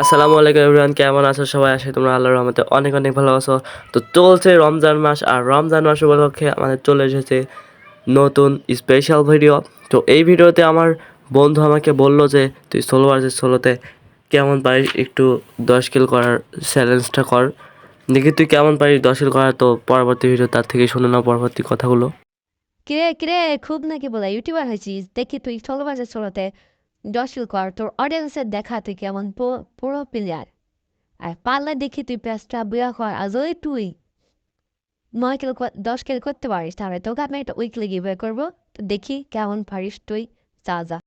আসসালামু আলাইকুম এভরিওয়ান কেমন আছো সবাই? আসে তোমরা আল্লাহর রহমতে অনেক অনেক ভালো আছো। তো চলছে রমজান মাস, আর রমজান মাস উপলক্ষে আমাদের চলে এসেছে নতুন স্পেশাল ভিডিও তো এই ভিডিওতে আমার বন্ধু আমাকে বলল যে, তুই ষোলো ভার্সেস ষোলোতে কেমন পারিস একটু দশ কিল করার চ্যালেঞ্জটা কর। দেখি তুই কেমন পারিস দশ কিল করার, তো পরবর্তী ভিডিও তার থেকে শুনে নাও পরবর্তী কথাগুলো। কিরে কিরে, খুব নাকি বলে ইউটিউবার হয়েছিস? দেখি তুই ষোলো বাজে ষোলোতে Joshua Quartor, দেখা দেখাতে কেমন? পুরো প্লেয়ার আর পাল্লা দেখি তুই প্যাসটা বিয়া কর আজ ওই তুই। নয় কিলো দশ কেল করতে পারিস তাহলে তোকে আমি একটা উইক লেগে বিয়ে করব। তো দেখি কেমন পারিস তুই যা যা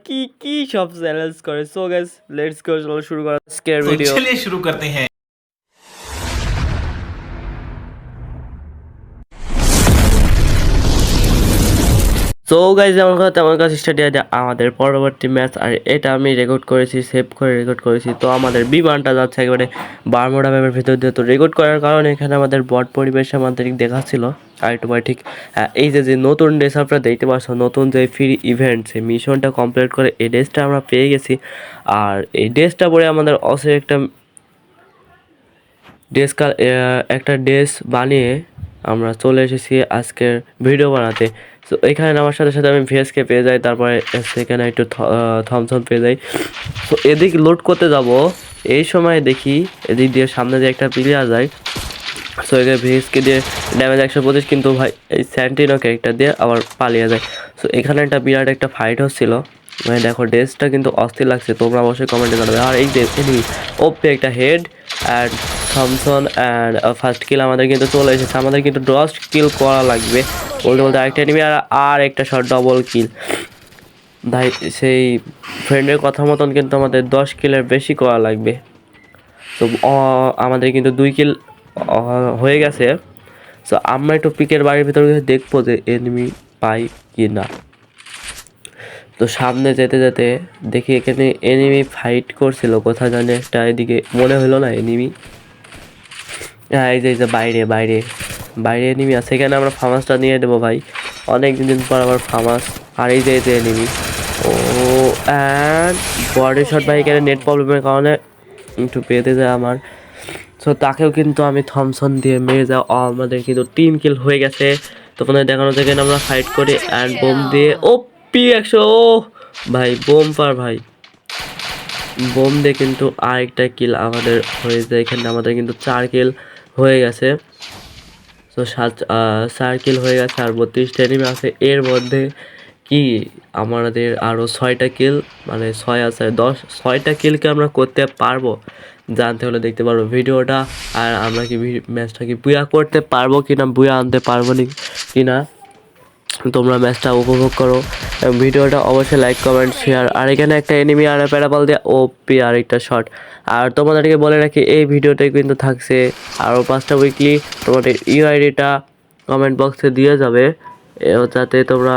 কি কি সব চ্যালেঞ্জ করে সো গাইস লেটস গো চলো শুরু করা স্কেয়ার ভিডিও চলিए শুরু করতে হ্যাঁ। সো গাইজ যেমন কথা তেমন কাছে স্টাডি আমাদের পরবর্তী ম্যাচ আর এটা আমি রেকর্ড করেছি সেভ করে রেকর্ড করেছি। তো আমাদের বিমানটা যাচ্ছে একেবারে বারমোডা ম্যাপের ভিতর দিয়ে। তো রেকর্ড করার কারণে এখানে আমাদের বট পরিবেশ আমাদের দেখাচ্ছিল। আর একটু পরে ঠিক এই যে যে নতুন ড্রেস আপনারা দেখতে পাচ্ছ, নতুন যে ফ্রি ইভেন্ট সেই মিশনটা কমপ্লিট করে এই ড্রেসটা আমরা পেয়ে গেছি। আর এই ড্রেসটা পরে আমাদের অসে একটা ড্রেস একটা ড্রেস বানিয়ে আমরা চলে এসেছি আজকের ভিডিও বানাতে। তো এখানে নামার সাথে সাথে আমি ভিএসকে পেয়ে যাই, তারপরে সেখানে একটু থমথম পেয়ে যাই। তো এদিক লোড করতে যাব। এই সময় দেখি এদিক দিয়ে সামনে দিয়ে একটা প্লেয়ার যায় সো এখানে ভিএসকে দিয়ে ড্যামেজ একশো পঁচিশ, কিন্তু ভাই, এই স্যান্টিনো ক্যারেক্টার দিয়ে আবার পালিয়ে যায়। সো এখানে একটা বিরাট একটা ফাইট হচ্ছিল। মানে দেখো ড্রেসটা কিন্তু অস্থির লাগছে, তোমরা অবশ্যই কমেন্টে জানাবে। আর এই এনিমি ওপে একটা head and Thompson and first kill আমাদের কিন্তু চলে এসেছে। আমাদের কিন্তু দশ কিল করা লাগবে। বলতে বলতে আরেকটা এনিমি আর আর একটা শট ডবল কিল ভাই, সেই ফ্রেন্ডের কথা মতন কিন্তু আমাদের দশ কিলের বেশি করা লাগবে। তো আমাদের কিন্তু দুই কিল হয়ে গেছে। সো আমরা একটু পিকের বাড়ির ভিতরে দেখব যে এনিমি পাই কি না তো সামনে যেতে যেতে দেখি এখানে এনিমি ফাইট করছিল কোথায় জানি একটা এদিকে, মনে হলো না এনিমি হ্যাঁ এই যে এই যে বাইরে বাইরে বাইরে এনিমি আছে। এখানে আমরা ফার্মাসটা নিয়ে দেবো ভাই। অনেক দিন পর আবার ফার্মাস আর এই যে এই যে এনিমি ও অ্যান্ড বডি শট ভাই, এখানে নেট প্রবলেমের কারণে একটু পেতে যায় আমার। সো তাকেও কিন্তু আমি থমসন দিয়ে মেরে যাও। আমাদের কিন্তু তিন কিল হয়ে গেছে। তো তোমাদের দেখানো থেকে আমরা ফাইট করি। অ্যান্ড বোম দিয়ে ও পি একশো ও ভাই, বোম পার, ভাই। বোম দিয়ে কিন্তু আরেকটা কিল আমাদের হয়ে যায় এখানে আমাদের কিন্তু চার কিল হয়ে গেছে। তো সাত চার কিল হয়ে গেছে আর বত্রিশটা এনিমি আছে। এর মধ্যে কি আমাদের আরও ছয়টা কিল মানে ছয় আছে, দশ, ছয়টা কিলকে আমরা করতে পারব জানতে হলে দেখতে পারব ভিডিওটা। আর আমরা কি ম্যাচটা কি বুয়া করতে পারব কি না বুয়া আনতে পারব নি কি না তোমরা ম্যাচটা উপভোগ করো। ভিডিওটা অবশ্যই লাইক কমেন্ট শেয়ার আর এখানে একটা এনিমি আর প্যারাবল দিয়ে ও পি আরেকটা শট আর তোমাদেরকে বলে রাখি, এই ভিডিওটাই কিন্তু থাকছে আরও পাঁচটা উইকলি তোমাদের ইউআইডিটা কমেন্ট বক্সে দিয়ে যাবে। যাতে তোমরা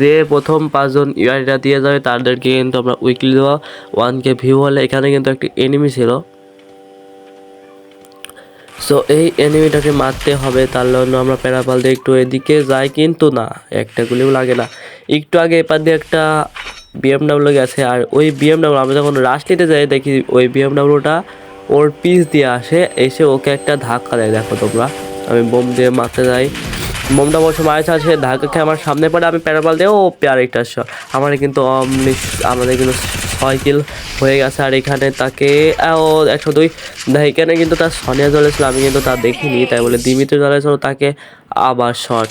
যে প্রথম পাঁচজন ইউআইডিটা দিয়ে যাবে, তাদেরকে কিন্তু আমরা উইকলি দেওয়া ওয়ান কে ভিউ হলে এখানে কিন্তু একটি এনিমি ছিল। সো এই এনিমিটাকে মারতে হবে, তার জন্য আমরা প্যারাপাল দিয়ে একটু এদিকে যাই, কিন্তু না, একটা গুলিও লাগে না। একটু আগে এপার দিয়ে একটা বিএমডাব্লিউ গেছে আর ওই বিএমডাব্লিউ আমরা যখন রাশ নিতে যাই, দেখি ওই বিএমডাব্লিউটা ওর পিস দিয়ে আসে, এসে ওকে একটা ধাক্কা দেয়। দেখো তোমরা, আমি বোম দিয়ে মারতে যাই। বোমটা বসে মারছে আছে ধাক্কা খেয়ে আমার সামনে পড়ে, আমি প্যারাপাল দিয়ে, ও একটা শট আমার কিন্তু আমাদের কিন্তু ছয় কিল হয়ে গেছে আর এখানে তাকে ও একশো দুই। এখানে কিন্তু তার সনিয়া জ্বলেছিল আমি কিন্তু তা দেখিনি, তাই বলে দিমিত্র জ্বলেছিল তাকে আবার শট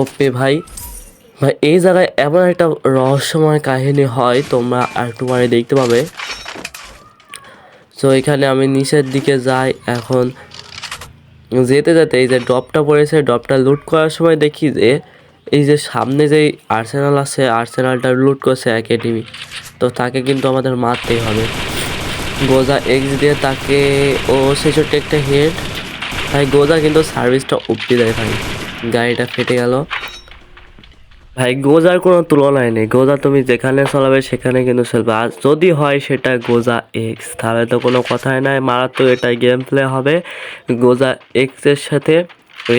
ওপে ভাই ভাই, এই জায়গায় এমন একটা রহস্যময় কাহিনী হয়, তোমরা একটু পরে দেখতে পাবে। তো এখানে আমি নিচের দিকে যাই, এখন যেতে যেতে এই যে ড্রপটা পড়েছে, ড্রপটা লুট করার সময় দেখি যে, এই যে সামনে যেই আর্সেনাল আছে আর্সেনালটা লুট করছে একাডেমি তো তাকে কিন্তু আমাদের মারতেই হবে। গোজা এক্স দিয়ে তাকে, ও ছেষট্টি একটা হেড ভাই, গোজা কিন্তু সার্ভিসটা উপড়ে দেয় ভাই। গাড়িটা ফেটে গেল। ভাই, গোজার কোনো তুলনায় নেই। গোজা তুমি যেখানে চালাবে সেখানে কিন্তু চলবে। আর যদি হয় সেটা গোজা এক্স তাহলে তো কোনো কথাই নাই। মারাত্মক এটা গেম প্লে হবে। গোজা এক্সের সাথে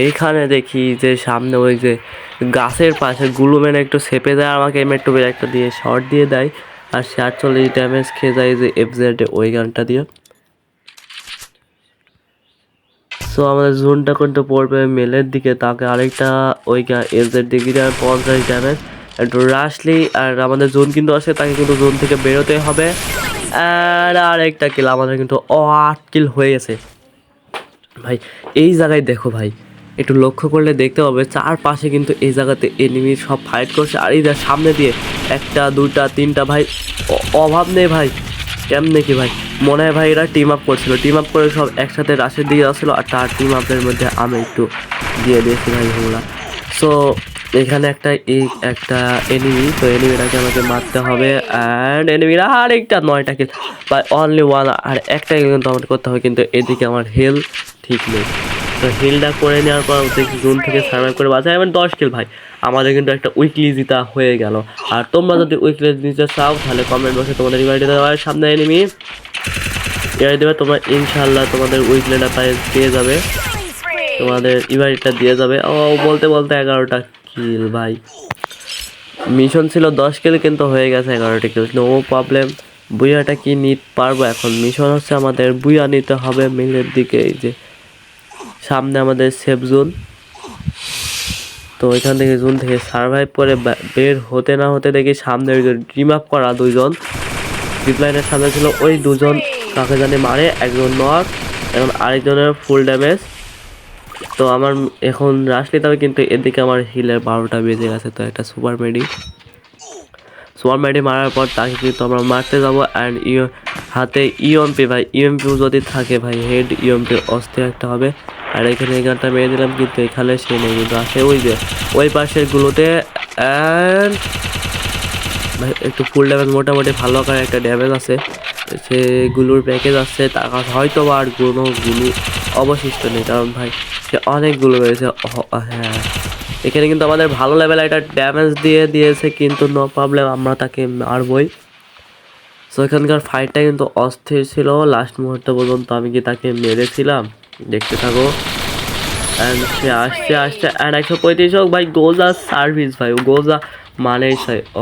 এইখানে দেখি যে সামনে ওই যে গাছের পাশে গুলুমেন একটু সেপে দেয়। আমাকে এম একটু একটা দিয়ে শর্ট দিয়ে দেয়। আর সে আটচল্লিশ ড্যামেজ খেয়ে যায় যে এফ জেড ওই গানটা দিয়ে। সো আমাদের জোনটা কিন্তু পড়বে মেলের দিকে, তাকে আরেকটা ওই এফজেড দিকে পঞ্চাশ ড্যামেজ একটু রাশলি আর আমাদের জোন কিন্তু আছে, তাকে কিন্তু জোন থেকে বেরোতে হবে আর আরেকটা কিল আমাদের কিন্তু আট কিল হয়ে গেছে। ভাই, এই জায়গায় দেখো ভাই, একটু লক্ষ্য করলে দেখতে পাবে চারপাশে কিন্তু এই জায়গাতে এনিমি সব ফাইট করছে, আর এই সামনে দিয়ে একটা দুটা তিনটা, ভাই অভাব নেই ভাই। কেমনে কি ভাই? মনে হয় ভাই এরা টিম আপ করছিল। টিম আপ করে সব একসাথে রাশের দিকে আসছিল আর তার টিম আপের মধ্যে আমি একটু দিয়ে দিয়েছি ভাই ওগুলা সো এখানে একটা এই একটা এনিমি তো এনিমিটাকে আমাকে মারতে হবে অ্যান্ড এনিমিরা আরেকটা, নয়টা কিল বাই অনলি ওয়ান আর একটা কিন্তু আমাকে করতে হবে, কিন্তু এদিকে আমার হেলথ ঠিক নেই। তো হিলটা করে নেওয়ার পর জুন থেকে সার্ভাইভ করে বাঁচায় এবার দশ কিল ভাই। আমাদের কিন্তু একটা উইকলি জিতা হয়ে গেল। আর তোমরা যদি উইকলি জিতে চাও, তাহলে কমেন্ট বক্সে তোমাদের রিমাইন্ড দেওয়ার সামনে এনিমি এর দেবে, তোমরা ইনশাল্লাহ তোমাদের উইকলিটা পেয়ে যাবে। তোমাদের ইভারিটা দিয়ে যাবে। ও বলতে বলতে এগারোটা কিল ভাই। মিশন ছিল দশ কিল কিন্তু হয়ে গেছে এগারোটা কিল নো প্রবলেম বুইয়াটা কি নিতে পারব এখন? মিশন হচ্ছে আমাদের বুয়া নিতে হবে মিলের দিকে। এই যে সামনে আমাদের সেফ জোন তো ওইখান থেকে জোন থেকে সার্ভাইভ করে বের হতে না হতে দেখি সামনে ড্রিম আপ করা দুইজন। জিপলাইনের সামনে ছিল ওই দুজন, কাকে জানে মারে, একজন নক এখন আরেকজনের ফুল ড্যামেজ তো আমার এখন রাশ নিতে হবে কিন্তু এদিকে আমার হিলের বারোটা বেজে গেছে, তো একটা সুপার মেডি সুপার মেডি মারার পর তাকে কিন্তু আমরা মারতে যাব অ্যান্ড ইও হাতে ইএমপি ভাই ইএমপি যদি থাকে ভাই হেড ইএমপি অস্থির একটা হবে। আর এখানে এই গানটা মেরে দিলাম, কিন্তু এখানে সে নেই, কিন্তু আসে ওই যে, ওই পাশের গুলোতে ভাই, একটু ফুল ড্যামেজ মোটামুটি ভালো আকারে একটা ড্যামেজ আছে। সেগুলোর প্যাকেজ আছে, তার হয়তো বা আর কোনো গুলো অবশিষ্ট নেই, কারণ ভাই, সে অনেকগুলো রয়েছে হ্যাঁ। এখানে কিন্তু আমাদের ভালো লেভেল একটা ড্যামেজ দিয়ে দিয়েছে, কিন্তু নো প্রবলেম আমরা তাকে মারবই। সো এখানকার ফাইটটা কিন্তু অস্থির ছিল। লাস্ট মুহূর্ত পর্যন্ত আমি কি তাকে মেরেছিলাম? দেখতে থাকো। অ্যান্ড সে আসছে আসছে। অ্যান্ড একশো পঁয়ত্রিশ হোক, ভাই, গোজা সার্ভিস ভাই। গোজা মানেই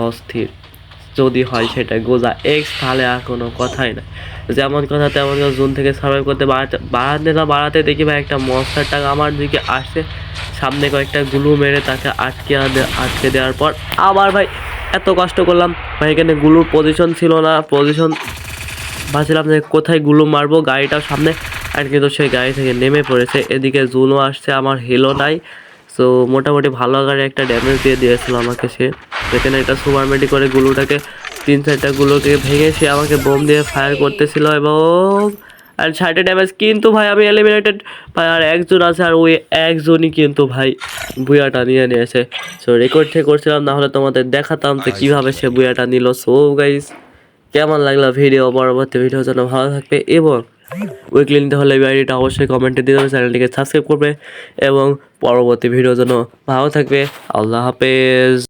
অস্থির। যদি হয় সেটা গোজা এক্স তাহলে আর কোনো কথাই নাই যেমন কথা তেমন কথা জুন থেকে সার্ভাইভ করতে বাড়াতে বাড়াতে না বাড়াতে দেখি ভাই, একটা মনস্টার টাক আমার দিকে আসছে। সামনে কয়েকটা গুলু মেরে তাকে আটকে আটকে দেওয়ার পর আবার ভাই এত কষ্ট করলাম। ভাই, এখানে গুলুর পজিশন ছিল না। পজিশন ভাবছিলাম যে কোথায়গুলো মারবো গাড়িটাও সামনে। আর কিন্তু সেই গাড়ি থেকে নেমে পড়েছে। এদিকে জুনও আসছে, আমার হেলো নাই। সো মোটামুটি ভালো আকারে একটা ড্যামেজ দিয়ে দিয়েছিল আমাকে সে। সেখানে একটা সুপার মেডি করে গুলোটাকে, তিন চারটা গুলোকে ভেঙে সে আমাকে বোম দিয়ে ফায়ার করতেছিল এবং আর ষাটে ড্যামেজ কিন্তু ভাই আমি এলিমিনেটেড ভাই আর একজন আছে আর ওই একজনই কিন্তু ভাই বুয়াটা নিয়ে নিয়েছে। সো রেকর্ড থেকে করছিলাম না হলে তোমাদের দেখাতাম যে কীভাবে সে বুয়াটা নিল। সো গাইস কেমন লাগল ভিডিও পরবর্তী ভিডিও যেন ভালো থাকবে এবং উইকলি নিতে হলে ভিডিওটা অবশ্যই কমেন্টে দিয়ে দেবে চ্যানেলটিকে সাবস্ক্রাইব করবে এবং পরবর্তী ভিডিও যেন ভালো থাকবে। আল্লাহ হাফেজ।